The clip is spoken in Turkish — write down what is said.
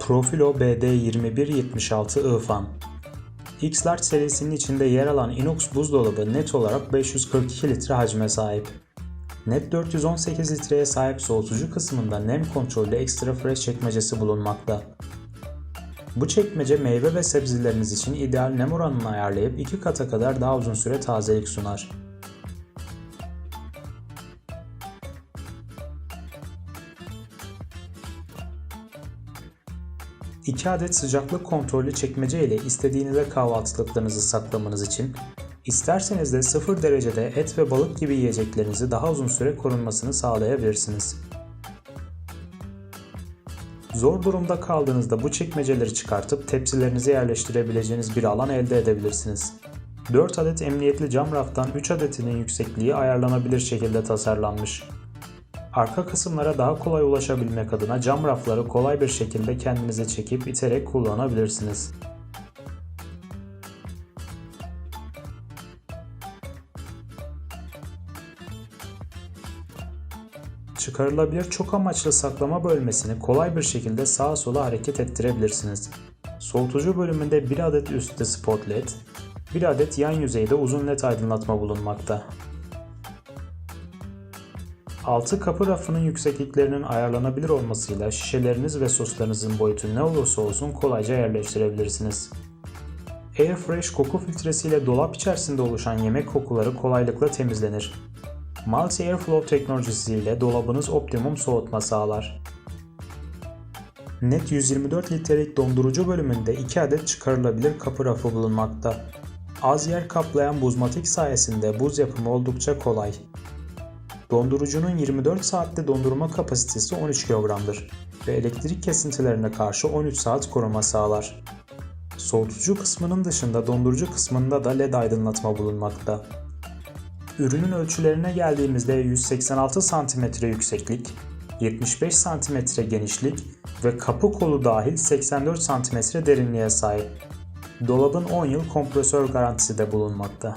Profilo BD2176 IFAN X-Large serisinin içinde yer alan inox buzdolabı net olarak 542 litre hacme sahip. Net 418 litreye sahip soğutucu kısmında nem kontrollü ekstra fresh çekmecesi bulunmakta. Bu çekmece meyve ve sebzeleriniz için ideal nem oranını ayarlayıp 2 kata kadar daha uzun süre tazelik sunar. İki adet sıcaklık kontrollü çekmece ile istediğinizde kahvaltılıklarınızı saklamanız için, isterseniz de 0 derecede et ve balık gibi yiyeceklerinizi daha uzun süre korunmasını sağlayabilirsiniz. Zor durumda kaldığınızda bu çekmeceleri çıkartıp tepsilerinize yerleştirebileceğiniz bir alan elde edebilirsiniz. 4 adet emniyetli cam raftan 3 adetinin yüksekliği ayarlanabilir şekilde tasarlanmış. Arka kısımlara daha kolay ulaşabilmek adına cam rafları kolay bir şekilde kendinize çekip iterek kullanabilirsiniz. Çıkarılabilir çok amaçlı saklama bölmesini kolay bir şekilde sağa sola hareket ettirebilirsiniz. Soğutucu bölümünde bir adet üstte spot led, bir adet yan yüzeyde uzun led aydınlatma bulunmakta. Altı kapı rafının yüksekliklerinin ayarlanabilir olmasıyla şişeleriniz ve soslarınızın boyutu ne olursa olsun kolayca yerleştirebilirsiniz. Airfresh koku filtresiyle dolap içerisinde oluşan yemek kokuları kolaylıkla temizlenir. Multi Airflow teknolojisiyle dolabınız optimum soğutma sağlar. Net 124 litrelik dondurucu bölümünde 2 adet çıkarılabilir kapı rafı bulunmakta. Az yer kaplayan buzmatik sayesinde buz yapımı oldukça kolay. Dondurucunun 24 saatte dondurma kapasitesi 13 kilogramdır ve elektrik kesintilerine karşı 13 saat koruma sağlar. Soğutucu kısmının dışında dondurucu kısmında da led aydınlatma bulunmakta. Ürünün ölçülerine geldiğimizde 186 cm yükseklik, 75 cm genişlik ve kapı kolu dahil 84 cm derinliğe sahip. Dolabın 10 yıl kompresör garantisi de bulunmakta.